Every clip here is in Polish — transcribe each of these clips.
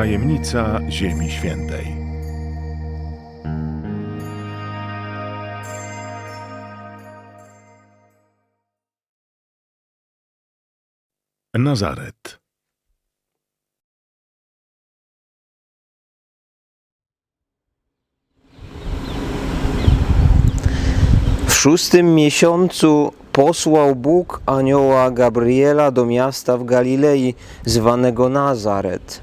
Tajemnica Ziemi Świętej. Nazaret. W szóstym miesiącu posłał Bóg anioła Gabriela do miasta w Galilei zwanego Nazaret,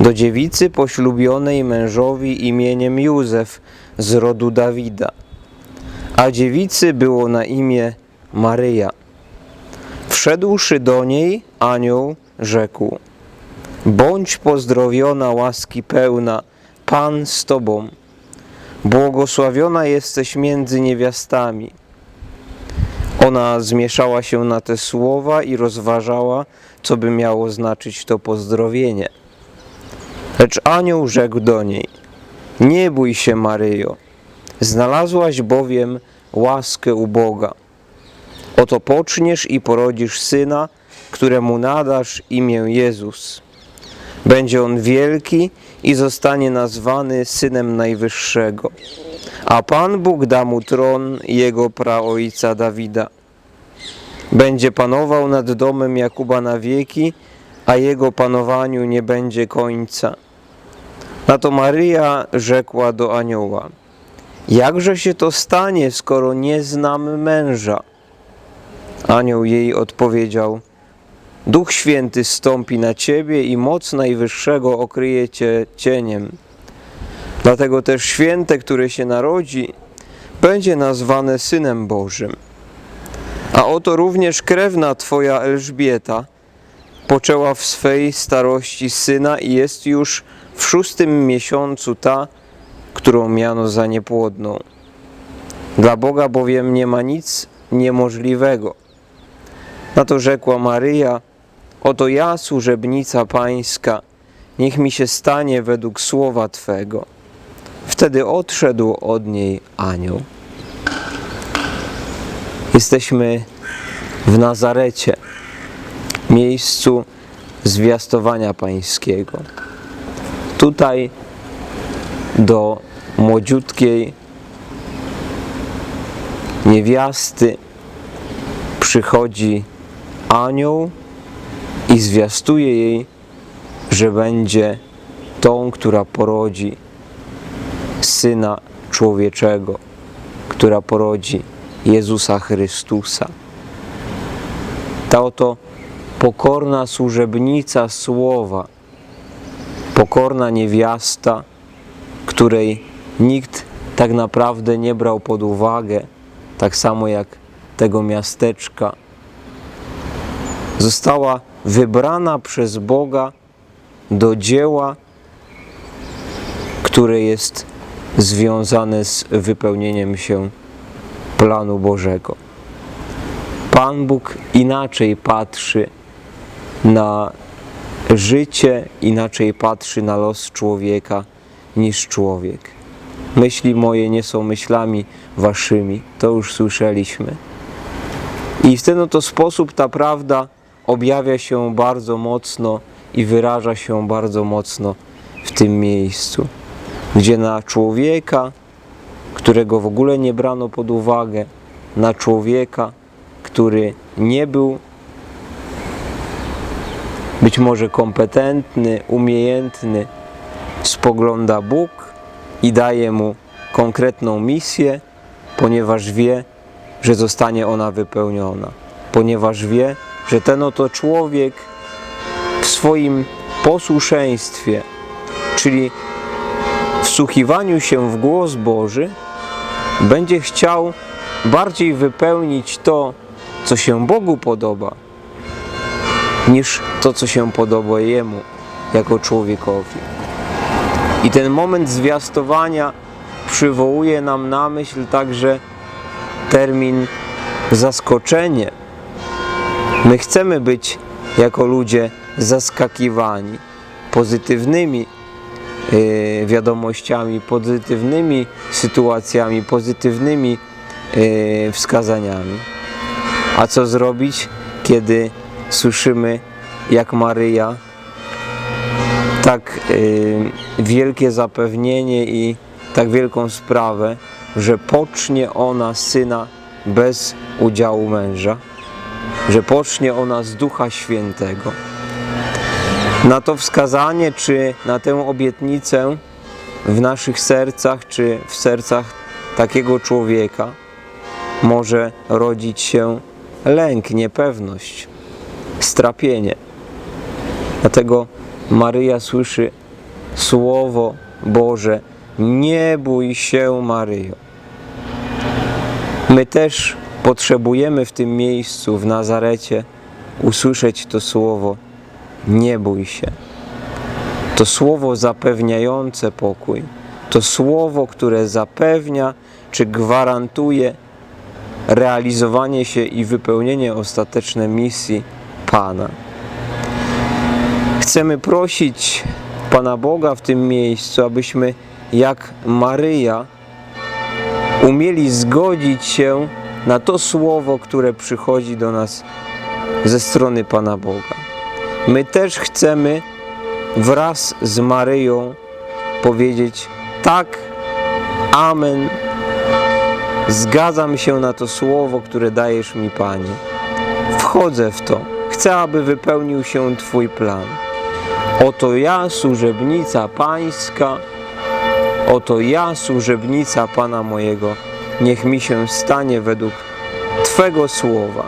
do dziewicy poślubionej mężowi imieniem Józef z rodu Dawida. A dziewicy było na imię Maryja. Wszedłszy do niej, anioł rzekł: Bądź pozdrowiona, łaski pełna, Pan z tobą. Błogosławiona jesteś między niewiastami. Ona zmieszała się na te słowa i rozważała, co by miało znaczyć to pozdrowienie. Lecz anioł rzekł do niej: Nie bój się, Maryjo, znalazłaś bowiem łaskę u Boga. Oto poczniesz i porodzisz syna, któremu nadasz imię Jezus. Będzie on wielki i zostanie nazwany Synem Najwyższego. A Pan Bóg da mu tron jego praojca Dawida. Będzie panował nad domem Jakuba na wieki, a jego panowaniu nie będzie końca. Na to Maryja rzekła do anioła: Jakże się to stanie, skoro nie znam męża? Anioł jej odpowiedział: Duch Święty stąpi na ciebie i moc Najwyższego okryje cię cieniem. Dlatego też święte, które się narodzi, będzie nazwane Synem Bożym. A oto również krewna twoja Elżbieta poczęła w swej starości syna i jest już w szóstym miesiącu ta, którą miano za niepłodną. Dla Boga bowiem nie ma nic niemożliwego. Na to rzekła Maryja, oto ja, służebnica Pańska, niech mi się stanie według słowa Twego. Wtedy odszedł od niej anioł. Jesteśmy w Nazarecie, miejscu zwiastowania Pańskiego. Tutaj do młodziutkiej niewiasty przychodzi anioł i zwiastuje jej, że będzie tą, która porodzi Syna Człowieczego, która porodzi Jezusa Chrystusa. Ta oto pokorna służebnica Słowa, pokorna niewiasta, której nikt tak naprawdę nie brał pod uwagę, tak samo jak tego miasteczka, została wybrana przez Boga do dzieła, które jest związane z wypełnieniem się planu Bożego. Pan Bóg inaczej patrzy na życie, inaczej patrzy na los człowieka niż człowiek. Myśli moje nie są myślami waszymi, to już słyszeliśmy. I w ten oto sposób ta prawda objawia się bardzo mocno i wyraża się bardzo mocno w tym miejscu, gdzie na człowieka, którego w ogóle nie brano pod uwagę, na człowieka, który nie był być może kompetentny, umiejętny, spogląda Bóg i daje mu konkretną misję, ponieważ wie, że zostanie ona wypełniona, ponieważ wie, że ten oto człowiek w swoim posłuszeństwie, czyli wsłuchiwaniu się w głos Boży, będzie chciał bardziej wypełnić to, co się Bogu podoba, niż to, co się podoba Jemu jako człowiekowi. I ten moment zwiastowania przywołuje nam na myśl także termin zaskoczenie. My chcemy być jako ludzie zaskakiwani pozytywnymi y, wiadomościami, pozytywnymi sytuacjami, pozytywnymi y, wskazaniami. A co zrobić, kiedy słyszymy, jak Maryja tak y, wielkie zapewnienie i tak wielką sprawę, że pocznie ona syna bez udziału męża, że pocznie ona z Ducha Świętego. Na to wskazanie, czy na tę obietnicę w naszych sercach, czy w sercach takiego człowieka może rodzić się lęk, niepewność, strapienie. Dlatego Maryja słyszy Słowo Boże: Nie bój się, Maryjo. My też potrzebujemy w tym miejscu, w Nazarecie, usłyszeć to słowo: Nie bój się. To słowo zapewniające pokój, to słowo, które zapewnia czy gwarantuje realizowanie się i wypełnienie ostateczne misji Pana. Chcemy prosić Pana Boga w tym miejscu, abyśmy jak Maryja umieli zgodzić się na to słowo, które przychodzi do nas ze strony Pana Boga. My też chcemy wraz z Maryją powiedzieć tak, amen. Zgadzam się na to słowo, które dajesz mi, Panie. Wchodzę w to. Chcę, aby wypełnił się Twój plan. Oto ja, służebnica Pańska, oto ja, służebnica Pana mojego, niech mi się stanie według Twego słowa.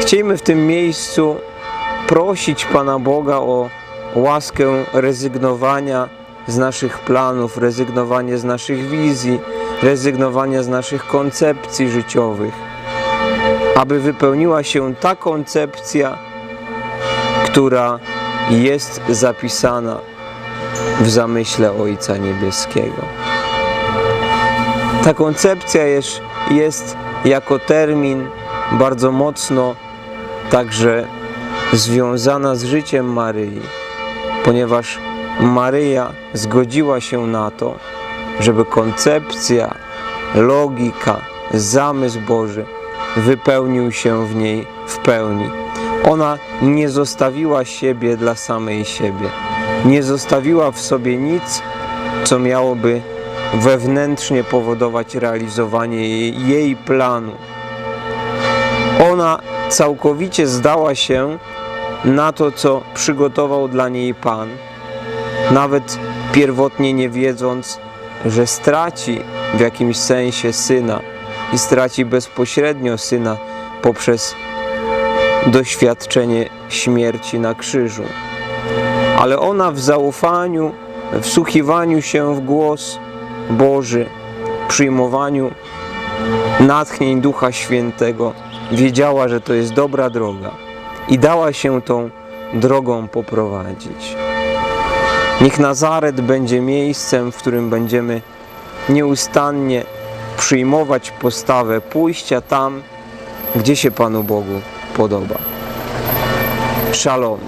Chcielibyśmy w tym miejscu prosić Pana Boga o łaskę rezygnowania z naszych planów, rezygnowania z naszych wizji, rezygnowania z naszych koncepcji życiowych, aby wypełniła się ta koncepcja, która jest zapisana w zamyśle Ojca Niebieskiego. Ta koncepcja jest, jest jako termin bardzo mocno także związana z życiem Maryi, ponieważ Maryja zgodziła się na to, żeby koncepcja, logika, zamysł Boży wypełnił się w niej w pełni. Ona nie zostawiła siebie dla samej siebie. Nie zostawiła w sobie nic, co miałoby wewnętrznie powodować realizowanie jej, planu. Ona całkowicie zdała się na to, co przygotował dla niej Pan, nawet pierwotnie nie wiedząc, że straci w jakimś sensie syna i straci bezpośrednio syna poprzez doświadczenie śmierci na krzyżu. Ale ona w zaufaniu, wsłuchiwaniu się w głos Boży, przyjmowaniu natchnień Ducha Świętego, wiedziała, że to jest dobra droga i dała się tą drogą poprowadzić. Niech Nazaret będzie miejscem, w którym będziemy nieustannie przyjmować postawę pójścia tam, gdzie się Panu Bogu podoba. Shalom.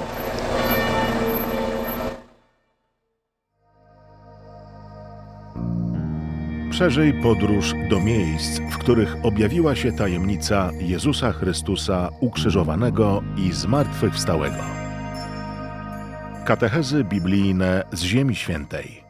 Przeżyj podróż do miejsc, w których objawiła się tajemnica Jezusa Chrystusa ukrzyżowanego i zmartwychwstałego. Katechezy biblijne z Ziemi Świętej.